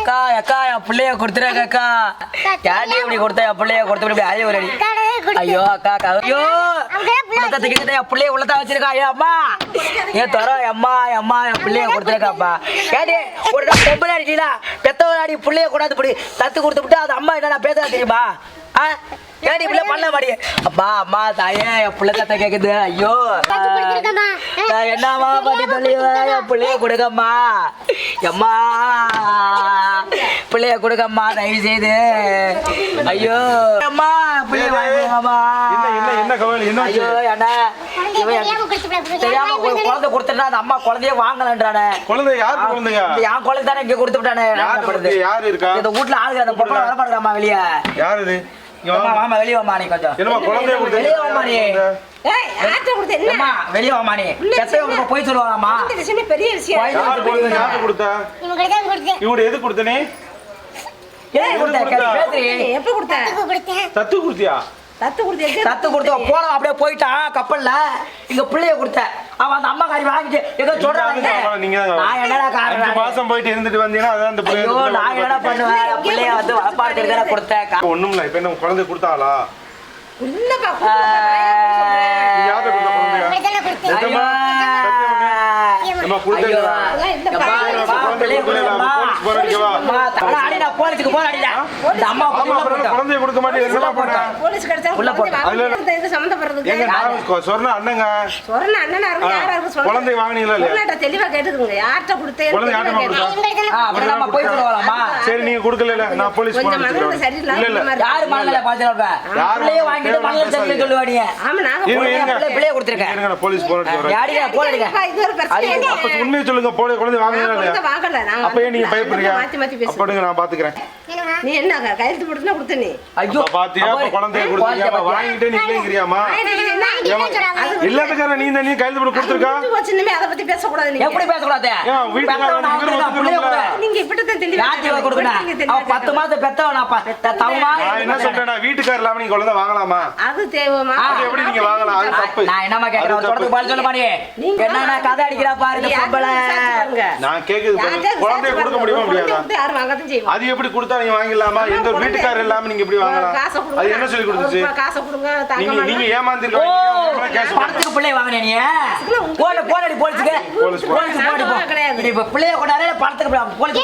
அக்கா அக்கா என் பிள்ளைய கொடுத்துருக்க அக்கா. ஏன்டி இப்படி கொடுத்த என் பிள்ளைய கொடுத்து இப்படி அழி ஒரு அடி ஐயோ அக்கா அக்கா. ஐயோ உள்ளத்தை என் பிள்ளைய உள்ளதா வச்சிருக்கா. ஐயோ அம்மா. ஏன் தர அம்மா அம்மா என் பிள்ளைய கொடுத்துருக்காப்பா. ஏடி ஒரு பொம்பளை அடிக்கலாம் பெத்தவன் அடி பிள்ளைய கொண்டாந்து இப்படி தத்து கொடுத்து விட்டு அது அம்மா என்ன பேசுறா தெரியுமா? ஏடி பிள்ளை பண்ண மாடி அம்மா அம்மா தாயே என் பிள்ளை தத்த கேக்குது. ஐயோ. என்னம்மா பண்ணி சொல்லுவேன் என் பிள்ளைய கொடுக்கம்மா அம்மா பிள்ளைய கொடுக்கம்மா தயவு செய்து ஐயோ. அம்மா பிள்ளைய வாங்கிக்கோங்கம்மா என்ன என்ன என்ன கவலை? என்ன ஐயோ அண்ணா தெரியாம குழந்தை கொடுத்துட்டா அந்த அம்மா குழந்தைய வாங்கலன்றானே. குழந்தை யார் என் குழந்தை தானே இங்க கொடுத்து விட்டானே யார் இருக்கா? இந்த வீட்டுல ஆளுங்க அந்த பொம்பளை வர மாட்டேங்காமா வெளியே. யார் மாமா வெளியே வாமா நீ கொஞ்சம். என்னம்மா குழந்தைய வெளியே வாமா நீ. கொடுத்து ஏய், ஆட்டை வெளியே வாமா நீ. சின்ன- போய் சொல்லுவாங்கம்மா. இந்த விஷயமே பெரிய விஷயம். யார் யாரு கொடுத்தா? தான் கொடுத்தேன். இவரு எது கொடுத்த நீ? கொடுத்த? ஏய், எப்ப கொடுத்த? இதுக்கு கொடுத்தேன். தத்து கொடுத்தியா? தத்து கொடுத்து தத்து கொடுத்த போன அப்படியே போயிட்டான் கப்பல்ல. இங்க பிள்ளைய கொடுத்த. அவன் அந்த அம்மா காரி வாங்கிட்டு ஏதோ சொல்றாங்க. நீங்க நான் என்னடா அஞ்சு மாசம் போயிட்டு இருந்துட்டு வந்தீங்கன்னா அதான் அந்த பிள்ளை நான் என்னடா பண்ணுவேன்? பிள்ளைய வந்து வளர்ப்பாடுக்கு தானே கொடுத்தேன் ஒண்ணும் இல்ல இப்ப என்ன குழந்தை கொடுத்தாளா? நீ யார்கிட்ட கொடுத்த குழந்தைய? போலீஸுக்கு. இந்த அம்மா. குழந்தைய கொடுக்க மாட்டேன் என்னமா பண்ண போலீஸ் கிடைச்சா உள்ள போட்டு. இது எங்க நான் அண்ணங்க. சொரண அண்ணனா இருக்கு யாரா இருக்கு சொல்லுங்க. குழந்தை வாங்குனீங்களா இல்லையா? தெளிவா கேட்டுக்குங்க. யார்கிட்ட கொடுத்தேன் குழந்தை யார்கிட்ட கொடுத்தா? அப்புறம் நம்ம போய் சொல்லுவாங்களாம்மா? சரி நீங்க கொடுக்கல நான் போலீஸ் சரியில்லாம இல்ல இல்ல. யாரு மனநிலை வாங்கிட்டு மனநிலை ஆமா நாங்க. பிள்ளை- பிள்ளைய கொடுத்துருக்கேன் இருங்க நான் போலீஸ் இது ஒரு பிரச்சனை. அப்ப உண்மையை சொல்லுங்க. குழந்தை வாங்குனீங்களா இல்லையா? அப்ப ஏன் நீங்க பயப்படுறீங்க மாத்தி மாத்தி பேசுறேன் அப்படிங்க நான் பாத்துக்கிறேன்? நீ என்ன கையெழுத்து போட்டுனா கொடுத்த நீ. ஐயோ பாத்தியா அப்ப குழந்தைய கொடுத்தீங்க அப்ப வாங்கிட்டே நிக்கலைங்கிறியாமா எல்லாத்துக்கார நீ தான் நீ கையெழுத்து போட்டு கொடுத்துருக்கா? இனிமே அதை பத்தி பேசக்கூடாது நீங்க. எப்படி பேசக்கூடாது? ஏன் வீட்டுக்காரர் பெத்தவன் வந்து அவன் இவரு தான், பிள்ளைய ஒத்துக்கணும்ல? கொடு. நீங்க இப்படித்தான் தெளிவா யார்கிட்ட கேட்கணும். கொடுக்கணும்? நீங்க தெளிவா அவன் பத்து கேட்கணும். மாதம் பெத்தவனாப்பா தவமா? நான் என்ன சொல்றேன்னா வீட்டுக்கார இல்லாம நீங்க குழந்தை வாங்கலாமா? அது தேவைமா அது எப்படி நீங்க வாங்கலாம்? அது தப்பு. நான் என்னமா கேக்குறேன். தொடர்ந்து பால் சொல்ல மாட்டே நீங்க என்னன்னா கதை அடிக்கிறா பாரு இந்த பொம்பளை? நான் கேக்குது பாருங்க. குழந்தைய கொடுக்க முடியுமா முடியாதா? யாரும் வாங்கத்தான் செய்வோம் அது எப்படி கொடுத்தா நீங்க வாங்கிடலாமா? எந்த ஒரு வீட்டுக்காரர் இல்லாம நீங்க எப்படி வாங்கலாம். அது என்ன சொல்லி கொடுத்துச்சு? காசை கொடுங்க நீங்க நீங்க. ஏமாந்திருக்கீங்க பணத்துக்கு பிள்ளை வாங்கினே நீ. போன போன் அடி போலீஸுக்கு போலீஸ். போலீஸ். கிடையாது. இப்ப பிள்ளைய கொண்டாடே பணத்துக்கு பிள்ளை- போலீஸ்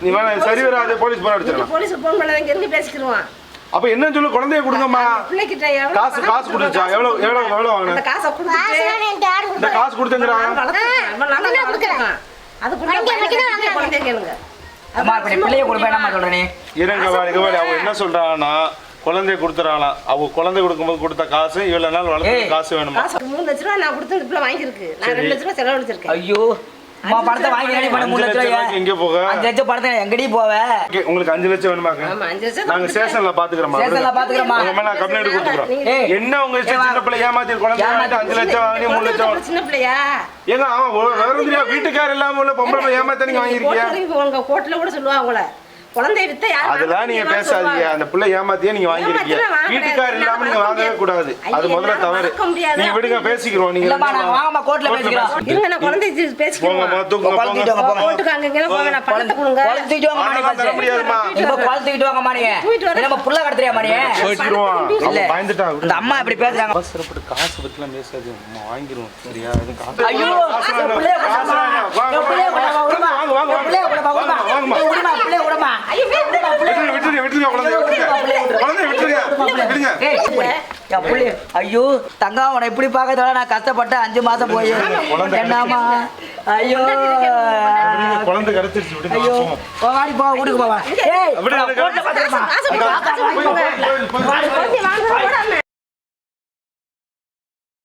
நீ வேணா சரி வராது போலீஸ் போன் அடிச்சிடலாம் போலீஸுக்கு போன் பண்ணாத இங்க இருந்து பேசிக்கிருவான் அப்ப என்ன சொல்லு குழந்தைய கொடுங்கம்மா. காசு காசு கொடுத்துச்சா? எவ்வளவு எவ்வளவு எவ்வளவு அந்த வாங்கின காசை இந்த கொடுக்கல. காசு கொடுத்துங்கிறாங்க என்ன சொல்றாங்கன்னா குழந்தைய கொடுத்துறாங்களாம் அவங்க குழந்தை கொடுக்கும்போது கொடுத்த காசு இவ்வளவு நாள் வளர்த்து. காசு வேணுமா? மூணு லட்ச ரூபா நான் கொடுத்து வாங்கியிருக்கு. நான். ரெண்டு லட்ச ரூபா செலவழிச்சிருக்கேன். ஐயோ. அம்மா பணத்தை வாங்கி பண்ண மூணு லட்சம் எங்க போக? அஞ்சு லட்சம் பணத்தை எங்கடி போவ? உங்களுக்கு அஞ்சு லட்சம் வேணுமாங்க ஆமா அஞ்சு லட்சம் நாங்க ஸ்டேஷன்ல பாத்துக்கிறோமா ஸ்டேஷன்ல பாத்துக்கிறோமா? உங்க மேல கம்ப்ளைண்ட். என்ன உங்க சின்ன பிள்ளை ஏமாத்தி குழந்தை அஞ்சு லட்சம் வாங்கி மூணு லட்சம் சின்ன பிள்ளையா? ஏங்க அவன் வேற வீட்டுக்கார இல்லாம உள்ள பொம்பளை ஏமாத்த நீங்க வாங்கிருக்கீங்க கோர்ட்ல உங்க கோர்ட்ல கூட சொல்லுவா உங்கள. குழந்தைய வித்த அதெல்லாம் நீங்க பேசாதீங்க. அந்த பிள்ளை ஏமாத்தியே நீங்க வாங்கிருக்கீங்க. வீட்டுக்கார. இல்லாம நீங்க வாங்கவே கூடாது. அது முதல்ல தவறு. நீங்க விடுங்க பேசிக்கிறோம். நீங்க இல்லம்மா, ரெண்டு நாங்க பேரும் வாங்கம்மா, கோர்ட்ல பேசிக்கிறோம். இருங்க நான் குழந்தைய போங்க பேசிக்கிறோம் போங்க. வாங்க, போங்க. கோர்ட்டுக்கு அங்க இங்க போங்க நான் பணத்தை கொடுங்க. குழந்தை வாங்க தர. இப்ப குழந்தை வாங்க. நம்ம புள்ள. இந்த அம்மா இப்படி பேசுறாங்க. அவசரப்பட்டு காசு பத்திலாம் பேசாது வாங்கிருவோம். சரியா? ஐயோ. வாங்க. வாங்க, வாங்க, விடுமா. விடுமா, விடுமா. விடுமா, பிள்ளைய. விட்டுருங்க, விட்டுருங்க, குழந்தைய விட்டுருங்க. குழந்தைய விட்டுருங்க. விடுங்க. என் பிள்ளைய. ஐயோ தங்கம் உன இப்படி பார்க்கறதால நான் கஷ்டப்பட்டு அஞ்சு மாசம் போய் என்னம்மா? ஐயோ. குழந்தை கிடைச்சிருச்சு ஐயோ. போங்க. போ, வாடி போ வீட்டுக்கு போவா ஏய்